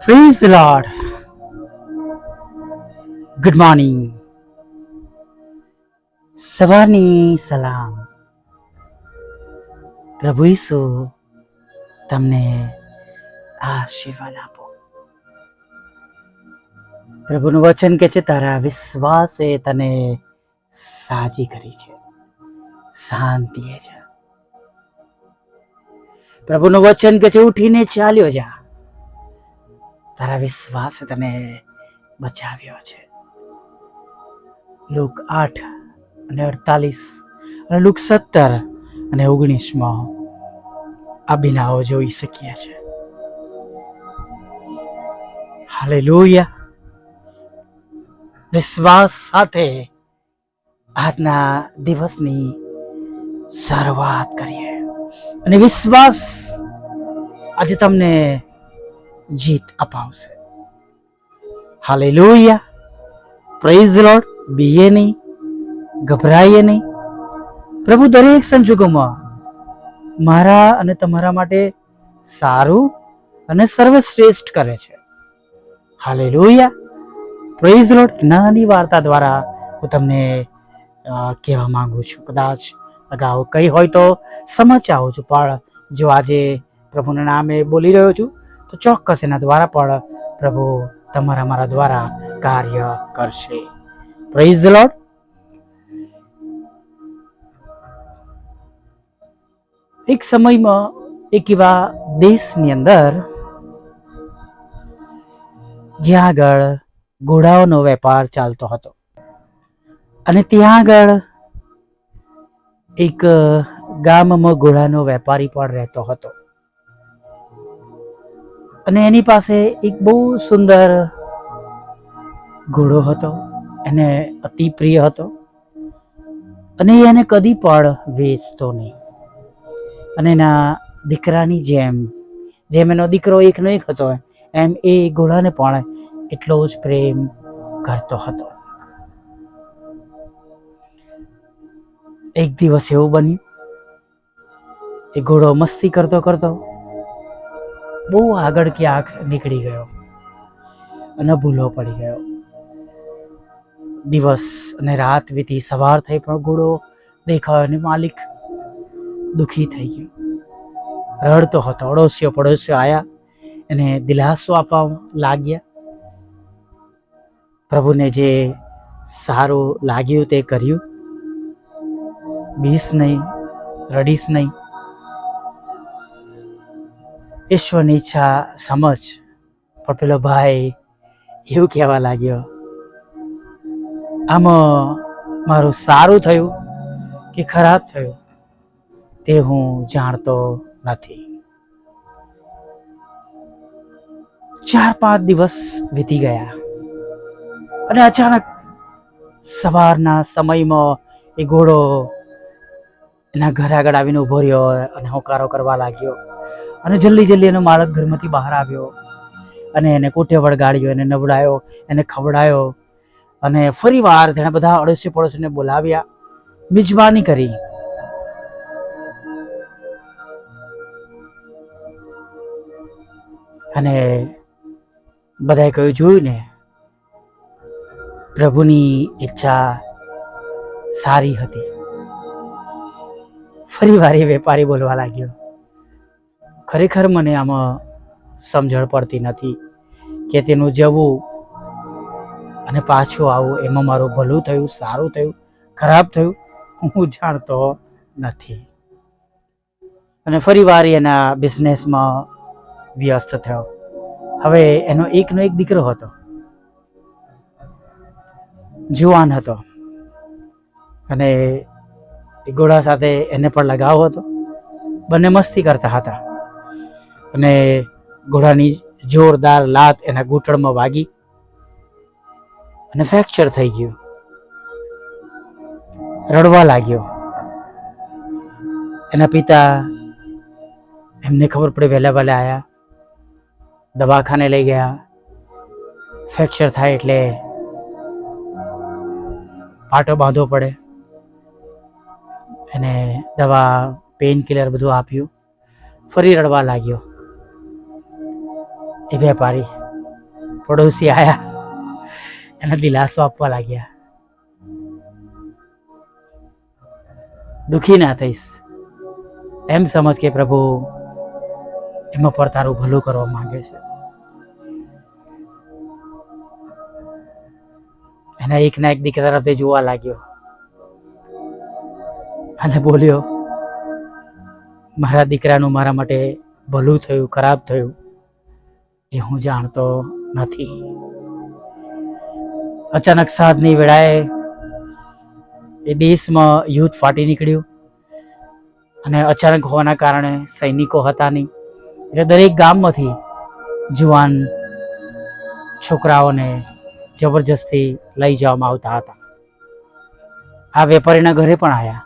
Praise the Lord. Good morning. સવારની સલામ પ્રભુ ઈસુ તમને આશીર્વાદ આપો પ્રભુનું વચન કે છે તારા વિશ્વાસે તને સાજી કરી છે શાંતિ છે પ્રભુનું વચન કે છે ઉઠીને ચાલ્યો જા તારા વિશ્વાસે તને બચાવ્યો છે. લુક આઠ અને અડતાલીસ અને લુક સત્તર અને ઓગણીસમાં આ બિનાઓ જોઈ શકીએ છે. હાલે લોહિયા વિશ્વાસ સાથે આજના દિવસની શરૂઆત કરીએ. અને વિશ્વાસ આજે તમને જીત અપાવશે. હાલે લોહિયા પ્રેઝ લોડ બીએ નહીં. ગભરાઈએ નહીં. પ્રભુ, દરેક સંજોગોમાં મારા અને તમારા માટે સારું અને સર્વશ્રેષ્ઠ કરે છે. હાલે લોહિયા પ્રેઝ લોડ નાની વાર્તા દ્વારા હું તમને કહેવા માંગુ છું. કદાચ અગાઉ કઈ હોય તો સમજ આવું છું, પણ જો આજે પ્રભુના નામે બોલી રહ્યો છું તો ચોક્કસ એના દ્વારા પણ પ્રભુ તમારા મારા દ્વારા કાર્ય કરશે. પ્રેઝ લોર્ડ એક સમયમાં એક એવા દેશની અંદર જ્યાં આગળ ઘોડાઓનો વેપાર ચાલતો હતો. અને ત્યાં આગળ એક ગામમાં ઘોડાનો વેપારી પણ રહેતો હતો. અને એની પાસે એક બહુ સુંદર ઘોડો હતો. એને અતિ પ્રિય હતો. અને એને કદી પણ વેચતો નહીં. અને એના દીકરાની જેમ જેમ એનો દીકરો એકનો એક હતો, એમ એ ઘોડાને પણ એટલો જ પ્રેમ કરતો હતો. એક દિવસ એવું બન્યું, એ ઘોડો મસ્તી કરતો કરતો બહુ આગળ ક્યાંક નીકળી ગયો અને ભૂલો પડી ગયો. દિવસ અને રાત વીતી, સવાર થઈ પણ ઘોડો દેખાયો અને માલિક દુઃખી થઈ ગયો. રડતો હતો, અડોશીઓ પડોશીઓ આવ્યા એને દિલાસો આપવા લાગ્યા. પ્રભુને જે સારું લાગ્યું તે કર્યું. બીસ નહીં, રડીશ નહીં ઈશ્વરની ઈચ્છા સમજ. પણ પેલો ભાઈ, એવું કહેવા લાગ્યો. આમાં, મારું સારું થયું કે ખરાબ થયું તે હું જાણતો નથી. ચાર પાંચ દિવસ વીતી ગયા અને અચાનક સવારના સમયમાં એ ઘોડો એના ઘરે આગળ આવીને ઊભો રહ્યો અને હોકારો કરવા લાગ્યો. અને જલ્દી જલ્દી એનો માળક ઘરમાંથી બહાર આવ્યો. અને એને કોઠે વળગાડ્યો, એને નવડાયો, એને ખવડાયો. અને ફરી વાર તેણે બધા અડોશી પડોશીને બોલાવ્યા. મિજબાની કરી. અને બધાએ કહ્યું, જોયું ને? પ્રભુની ઈચ્છા સારી હતી. ફરી વાર એ વેપારી બોલવા લાગ્યો. ખરેખર મને આમાં સમજણ પડતી નથી કે તેનું જવું અને પાછું આવું એમાં મારું ભલું થયું, સારું થયું, ખરાબ થયું, હું જાણતો નથી. અને ફરી વાર એના બિઝનેસમાં વ્યસ્ત થયો. હવે એનો એકનો એક દીકરો હતો. જુવાન હતો. અને ઘોડા સાથે એને પણ લગાવ હતો. બંને મસ્તી કરતા હતા. અને ઘોડાની જોરદાર લાત એના ઘૂંટણમાં વાગી અને ફ્રેક્ચર થઈ ગયું. રડવા લાગ્યો. એના પિતા એમને ખબર પડી વહેલા વહેલા આવ્યા દવાખાને લઈ ગયા. ફ્રેક્ચર થાય એટલે પાટો બાંધવો પડે. એને દવા પેઇન કિલર બધું આપ્યું. ફરી રડવા લાગ્યો. એ વેપારી. પડોશી આવ્યા એને દિલાસો આપવા લાગ્યા. દુખી ના થઈશ. એમ સમજ કે પ્રભુ, એમાં પર તારું ભલું કરવા માંગે છે. એના એક ના એક દીકરા તરફ જોવા લાગ્યો. અને બોલ્યો, મારા દીકરાનું મારા માટે ભલું થયું, ખરાબ થયું. એ હું જાણતો નથી. અચાનક સાંજની વેળાએ એ દેશમાં યુદ્ધ ફાટી નીકળ્યું અને અચાનક હોવાના કારણે સૈનિકો હતા નહીં. એટલે દરેક ગામમાંથી જુવાન છોકરાઓને જબરજસ્તી લઈ જવામાં આવતા હતા. આ વેપારીના ઘરે પણ આવ્યા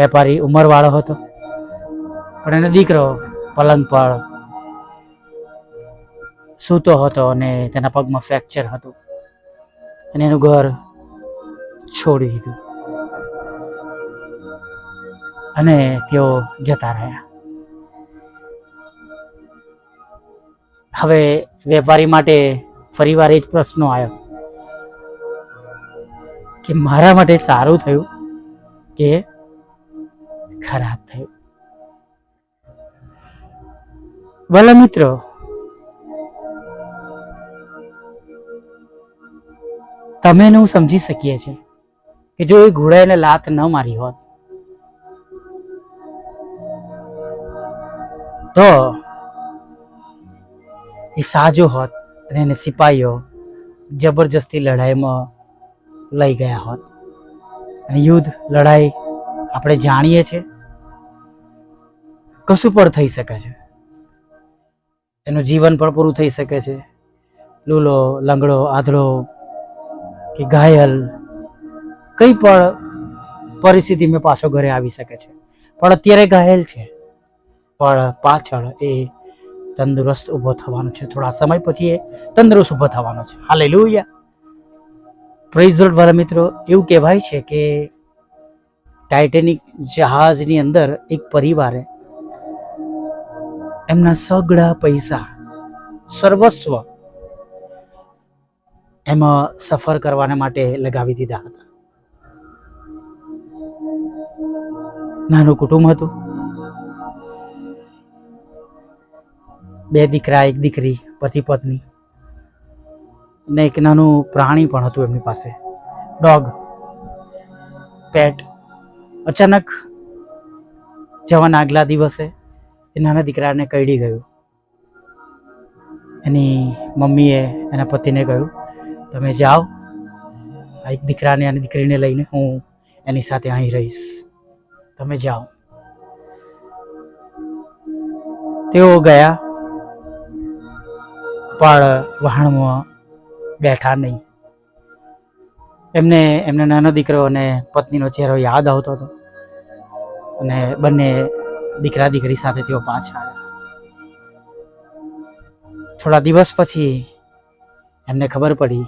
વેપારી ઉંમરવાળો હતો. પણ એનો દીકરો પલંગ પર સૂતો હતો અને તેના પગમાં ફ્રેક્ચર હતું. અને એનું ઘર છોડી દીધું. અને તેઓ જતા રહ્યા. હવે વેપારી માટે ફરીવાર એ જ પ્રશ્નો આવ્યો કે મારા માટે સારું થયું કે ખરાબ થયું? ભલે મિત્રો તમે ને હું સમજી શકીએ છીએ કે જો એ ઘોડાને લાત ન મારી હોત, તો એ સાજો હોત અને એને સિપાહીઓ જબરજસ્તી લડાઈમાં લઈ ગયા હોત. અને યુદ્ધ લડાઈ આપણે જાણીએ છીએ. કશું પણ થઈ શકે છે. એનું જીવન પણ પૂરું થઈ શકે છે. લૂલો, લંગડો, આધળો કે ઘાયલ કઈ પણ પરિસ્થિતિમાં પાછો ઘરે આવી શકે છે. પણ અત્યારે ઘાયલ છે. પણ પાછળ એ તંદુરસ્ત ઊભો થવાનો છે. થોડા સમય પછી એ તંદુરસ્ત ઊભો થવાનો છે. હાલે લુયા પ્રેઝ વાળા મિત્રો, એવું કહેવાય છે કે ટાઇટેનિક જહાજની અંદર એક પરિવારે એમના સગળા પૈસા, સર્વસ્વ એમાં સફર કરવાને માટે લગાવી દીધા હતા. નાનું કુટુંબ હતું. બે દીકરા, એક દીકરી, પતિ, પત્ની ને એક નાનું પ્રાણી પણ હતું એમની પાસે. ડોગ, પેટ, અચાનક જવાના આગલા દિવસે એ નાના દીકરાને કરડી ગયું. એની મમ્મીએ, એના પતિને કહ્યું તમે જાઓ. આ એક દીકરાને અને દીકરીને લઈને હું એની સાથે અહીં રહીશ. તમે જાઓ. તેઓ ગયા. પણ વહાણમાં બેઠા નહીં. એમને એમને નાનો દીકરો અને પત્નીનો ચહેરો યાદ આવતો હતો. અને બંને દીકરા દીકરી સાથે તેઓ પાછા આવ્યા. થોડા દિવસ પછી એમને ખબર પડી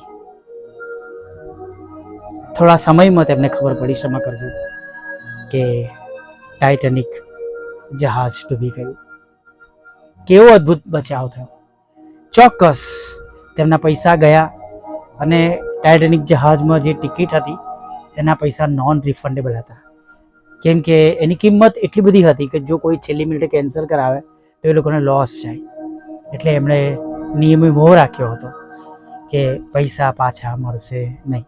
થોડા સમયમાં તેમને ખબર પડી ક્ષમા કરજો કે ટાઇટેનિક જહાજ ડૂબી ગયું. કેવો અદ્ભુત બચાવ થયો. ચોક્કસ તેમના પૈસા ગયા અને ટાઇટેનિક જહાજમાં જે ટિકિટ હતી, એના પૈસા નોન રિફંડેબલ હતા. કેમ કે એની કિંમત એટલી બધી હતી કે જો કોઈ છેલ્લી મિનિટે કેન્સલ કરાવે, તો એ લોકોને લોસ જાય. એટલે એમણે નિયમ મોહ રાખ્યો હતો કે પૈસા પાછા મળશે નહીં.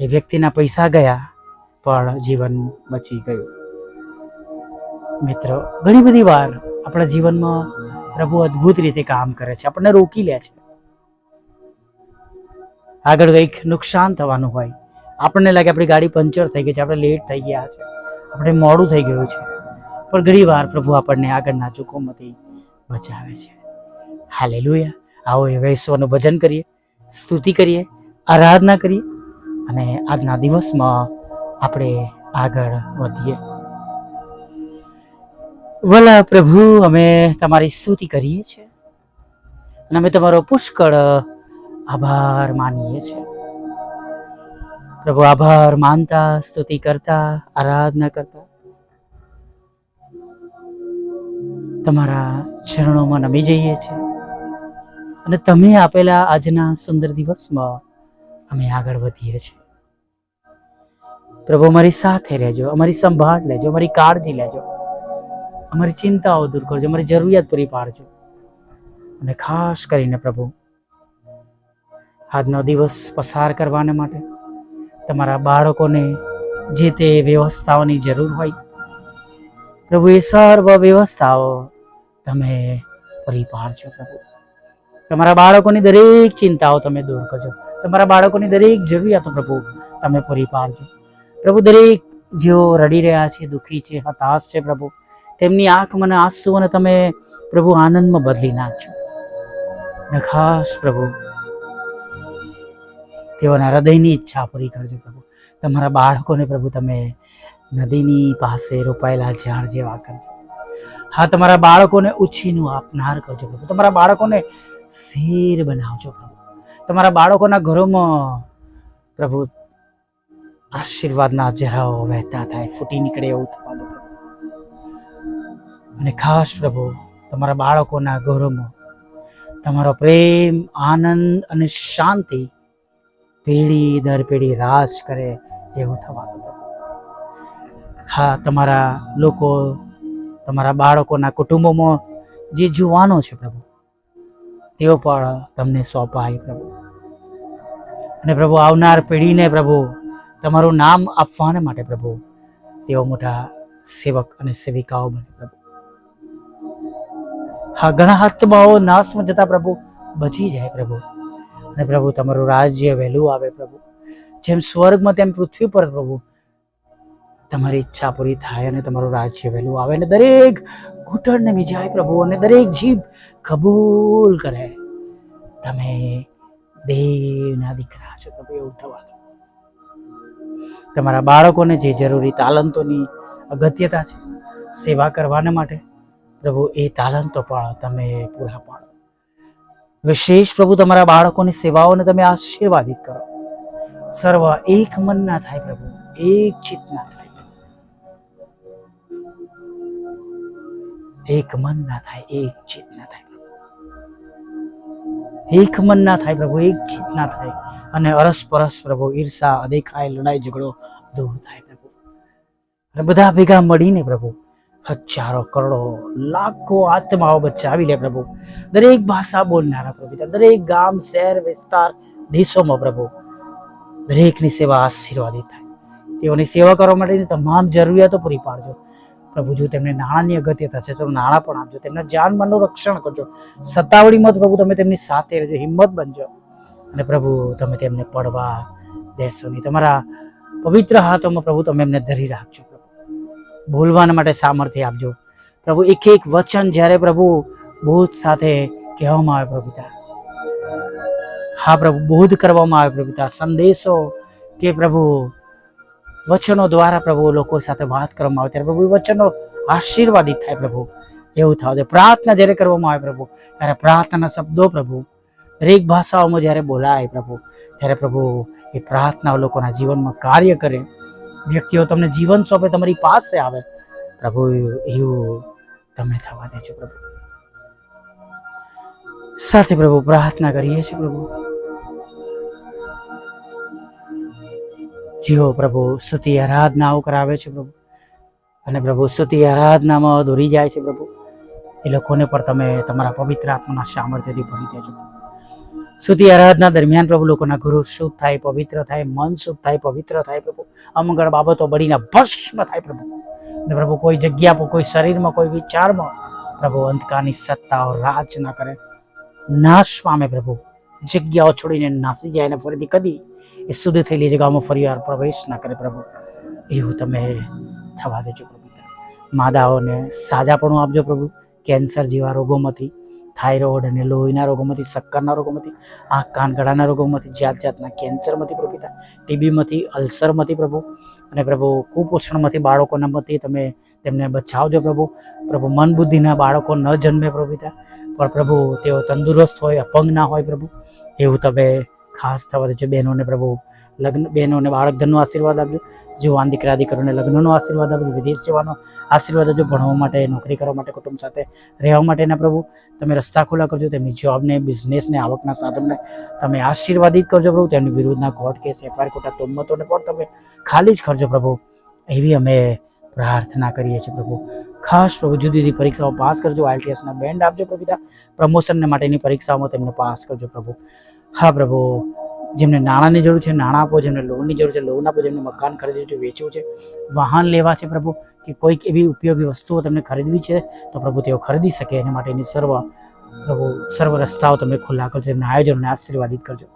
એ વ્યક્તિના પૈસા ગયા, પણ જીવન બચી ગયું. મિત્રો, ઘણી બધી વાર આપણા જીવનમાં પ્રભુ અદ્ભુત રીતે કામ કરે છે, આપણને રોકી લે છે. આગળ કંઈક નુકસાન થવાનું હોય, આપણને લાગે આપણી ગાડી પંચર થઈ ગઈ છે, આપણે લેટ થઈ ગયા છે, આપણે મોડું થઈ ગયું છે, પણ ઘણી વાર પ્રભુ આપણને આગળના જોખમમાંથી બચાવે છે. હાલે આવો એવા ઈશ્વરનું ભજન કરીએ, સ્તુતિ કરીએ, આરાધના કરીએ. અને આજના દિવસમાં આપણે આગળ વધીએ. વલા પ્રભુ, અમે તમારી સ્તુતિ કરીએ છીએ અને અમે તમારો પુષ્કળ આભાર માનીએ છીએ. પ્રભુ, આભાર માનતા, સ્તુતિ કરતા, આરાધના કરતા. તમારા ચરણોમાં નમી જઈએ છીએ અને તમે આપેલા આજના સુંદર દિવસમાં અમે આગળ વધીએ છીએ. પ્રભુ, અમારી સાથે રહેજો, અમારી સંભાળ લેજો, અમારી કાળજી લેજો. અમારી ચિંતાઓ દૂર કરજો, અમારી જરૂરિયાત પૂરી પાડજો. અને ખાસ કરીને પ્રભુ, આજનો દિવસ પસાર કરવાને માટે તમારા બાળકોને જે તે વ્યવસ્થાઓની જરૂર હોય, પ્રભુ, એ સર્વ વ્યવસ્થાઓ તમે પૂરી પાડજો પ્રભુ. તમારા બાળકોની દરેક ચિંતાઓ તમે દૂર કરજો. તમારા બાળકોની દરેક જરૂરિયાતો પ્રભુ તમે પૂરી પાડજો. પ્રભુ, દરેક જેઓ રડી રહ્યા છે, દુઃખી છે, હતાશ છે પ્રભુ, તેમની આંખ મને આંસુઓને તમે પ્રભુ આનંદમાં બદલી નાખજો. અને ખાસ પ્રભુ, તેઓના હૃદયની ઈચ્છા પૂરી કરજો પ્રભુ. તમારા બાળકોને પ્રભુ તમે નદીની પાસે રોપાયેલા ઝાડ જેવા કરજો. હા, તમારા બાળકોને ઉછીનું આપનાર કરજો પ્રભુ. તમારા બાળકોને શેર બનાવજો પ્રભુ. તમારા બાળકોના ઘરોમાં પ્રભુ આશીર્વાદના જરાઓ વહેતા થાય, ફૂટી નીકળે એવું થવા દો અને ખાસ પ્રભુ, તમારા બાળકોના ઘરોમાં તમારો પ્રેમ, આનંદ અને શાંતિ પેઢી દર પેઢી રાજ કરે એવું થવા દો હા, તમારા લોકો, તમારા બાળકોના કુટુંબોમાં જે જુવાનો છે પ્રભુ, તેઓ પણ તમને સોંપાય પ્રભુ. અને પ્રભુ આવનાર પેઢીને પ્રભુ તમારું નામ આપવાને માટે પ્રભુ તેઓ મોટા સેવક અને સેવિકાઓ બને પ્રભુ. હા, ઘણા આત્માઓ નાશમાં જતા પ્રભુ બચી જાય પ્રભુ. અને પ્રભુ તમારું રાજ્ય વહેલું આવે પ્રભુ. જેમ સ્વર્ગમાં તેમ પૃથ્વી પર પ્રભુ. તમારી ઈચ્છા પૂરી થાય અને તમારું રાજ્ય વહેલું આવે અને દરેક ઘૂંટણને મિજાય પ્રભુ અને દરેક જીભ કબૂલ કરે. તમે દેવના દીકરા છો, તમે એવું થવા તમારા બાળકોને જે જરૂરી તાલંતોની અગત્યતા છે, સેવા કરવાને માટે, પ્રભુ, એ તાલંતો પણ તમે પૂરા પાડો. વિશેષ પ્રભુ, તમારા બાળકોની સેવાઓને તમે આશીર્વાદિત કરો. સર્વ એક મન ના થાય પ્રભુ, એક ચિત્ત ના થાય એક મન ના થાય, એક ચિત્ત ના થાય. એક ના થાય પ્રભુ ચિત્ત ના થાય. અને અરસપરસ પ્રભુ, ઈર્ષા, અદેખાય, લડાઈ, ઝઘડો દૂર થાય પ્રભુ. અને બધા ભેગા મળીને પ્રભુ, હજારો કરોડો, લાખો આત્માઓ બચાવી લે પ્રભુ. દરેક ભાષા બોલનારા પ્રભુ દરેક ગામ, શહેર, વિસ્તાર, દેશોમાં પ્રભુ, દરેકની સેવા આશીર્વાદિત થાય. તેઓની સેવા કરવા માટેની તમામ જરૂરિયાતો પૂરી પાડજો. પ્રભુ, જો તેમને નાણાંની અગત્યતા છે, તો નાણાં પણ આપજો. તેમના જાન મનનું રક્ષણ કરજો. સત્તાવળી મત પ્રભુ, તમે તેમની સાથે રહેજો, હિંમત બનજો. અને પ્રભુ, તમે તેમને પડવા દેશો નહીં. તમારા પવિત્ર હાથોમાં પ્રભુ, તમે એમને ધરી રાખજો પ્રભુ. બોલવાના માટે સામર્થ્ય આપજો. પ્રભુ એક એક વચન જ્યારે પ્રભુ બોધ સાથે કહેવામાં આવે પ્રભુ હા પ્રભુ, બોધ કરવામાં આવે પ્રભુ સંદેશો કે પ્રભુ વચનો દ્વારા પ્રભુ લોકો સાથે વાત કરવામાં આવે ત્યારે પ્રભુ વચનો આશીર્વાદિત થાય પ્રભુ. એવું થવા છે પ્રાર્થના જ્યારે કરવામાં આવે પ્રભુ, ત્યારે પ્રાર્થનાના શબ્દો પ્રભુ. દરેક ભાષાઓમાં જ્યારે બોલાય પ્રભુ, ત્યારે પ્રભુ એ પ્રાર્થના લોકોના જીવનમાં કાર્ય કરે. વ્યક્તિઓ તમને જીવન સોંપે, તમારી પાસે આવે. પ્રભુ, એવું તમે થવા દેજો પ્રભુ. સાથે પ્રભુ પ્રાર્થના કરીએ છીએ પ્રભુ. જેઓ પ્રભુ, સ્તુતિ આરાધનાઓ કરાવે છે પ્રભુ. અને પ્રભુ, સ્તુતિ આરાધનામાં દોરી જાય છે પ્રભુ. એ લોકોને પણ તમે તમારા પવિત્ર આત્માના સામર્થ્યથી ભરી દેજો. સ્તુતિ આરાધના દરમિયાન પ્રભુ લોકોના ગુરુ શુભ થાય, પવિત્ર થાય, મન શુભ થાય, પવિત્ર થાય પ્રભુ. અમંગળ બાબતો બળીને ભસ્મ થાય પ્રભુ. અને પ્રભુ, કોઈ જગ્યા પર, કોઈ શરીરમાં, કોઈ વિચારમાં પ્રભુ અંધકારની સત્તાઓ રાજ ના કરે. નાશ પામે પ્રભુ. જગ્યાઓ છોડીને નાસી જાય અને ફરીથી કદી એ શુદ્ધ થયેલી જગ્યામાં ફરીવાર પ્રવેશ ના કરે પ્રભુ. એવું તમે થવા દેજો પ્રભુ માદાઓને સાજાપણું આપજો પ્રભુ. કેન્સર જેવા રોગોમાંથી, થાઇરોઇડ અને લોહીના રોગોમાંથી, શક્કરના રોગોમાંથી, આંખ, કાન, ગળાના રોગોમાંથી જાત જાતના કેન્સરમાંથી પ્રભુ ટીબીમાંથી, અલ્સરમાંથી પ્રભુ. અને પ્રભુ, કુપોષણમાંથી બાળકોનામાંથી તમે તેમને બચાવજો પ્રભુ. પ્રભુ, મન બુદ્ધિના બાળકો ન જન્મે પ્રભુ પિતા. પણ પ્રભુ, તેઓ તંદુરસ્ત હોય, અપંગ ના હોય પ્રભુ. એવું તમે ખાસ થવા દેજો બહેનોને પ્રભુ લગ્ન, બહેનોને બાળક ધનનો આશીર્વાદ આપજો. જુવાન દીકરા દીકરીઓને લગ્નનો આશીર્વાદ આપજો. વિદેશ જવાનો આશીર્વાદ આપજો. ભણવા માટે, નોકરી કરવા માટે, કુટુંબ સાથે રહેવા માટેના પ્રભુ. તમે રસ્તા ખુલ્લા કરજો. તેમની જોબને બિઝનેસને આવકના સાધનને તમે આશીર્વાદિત કરજો પ્રભુ. તેમની વિરુદ્ધના કોર્ટ કેસ એફઆઈઆર ખોટા તોમતોને પણ તમે ખાલી જ કરજો પ્રભુ. એવી અમે પ્રાર્થના કરીએ છીએ પ્રભુ. ખાસ પ્રભુ જુદી જુદી પરીક્ષાઓ પાસ કરજો. આઈટીએસના બેન્ડ આપજો પ્રભુતા પ્રમોશનને માટેની પરીક્ષાઓમાં તેમને પાસ કરજો પ્રભુ. હા પ્રભુ, જેમને નાણાંની જરૂર છે, નાણાં આપો, જેમને લોનની જરૂર છે, લોન આપો, જેમને મકાન ખરીદવું છે, વેચવું છે, વાહન લેવા છે પ્રભુ, કે કોઈક એવી ઉપયોગી વસ્તુઓ તમને ખરીદવી છે, તો પ્રભુ તેઓ ખરીદી શકે, એના માટેની સર્વ, પ્રભુ, સર્વ રસ્તાઓ તમે ખુલ્લા કરજો, તેમના આયોજનોને આશીર્વાદિત કરજો.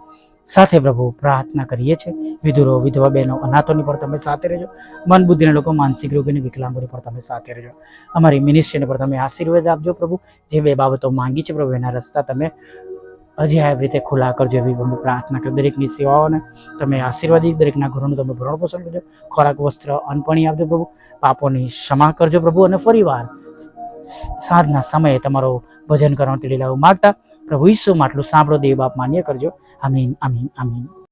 સાથે પ્રભુ પ્રાર્થના કરીએ છીએ, વિધુરો, વિધવા બહેનો, અનાથોની પણ તમે સાથે રહેજો મન બુદ્ધિના લોકો, માનસિક રોગીની વિકલાંગોની પણ તમે સાથે રહેજો. અમારી મિનિસ્ટ્રીને પણ તમે આશીર્વાદ આપજો પ્રભુ, જે બે બાબતો માંગી છે પ્રભુ, એના રસ્તા તમે હજી આવી રીતે ખુલ્લા કરજો એવી અમે પ્રાર્થના કરી દરેકની સેવાઓને તમે આશીર્વાદી દરેકના ઘરોનું તમે ભરણ પોષણ કરજો. ખોરાક, વસ્ત્ર અનપણી આપજો પ્રભુ. પાપોની ક્ષમા કરજો પ્રભુ અને ફરીવાર સાંજના સમયે તમારો ભજન કરવાનું ટીડી લાવું માગતા પ્રભુ ઈસુ માટલું સાંભળો, દેવ બાપ માન્ય કરજો. આમીન આમીન આમીન.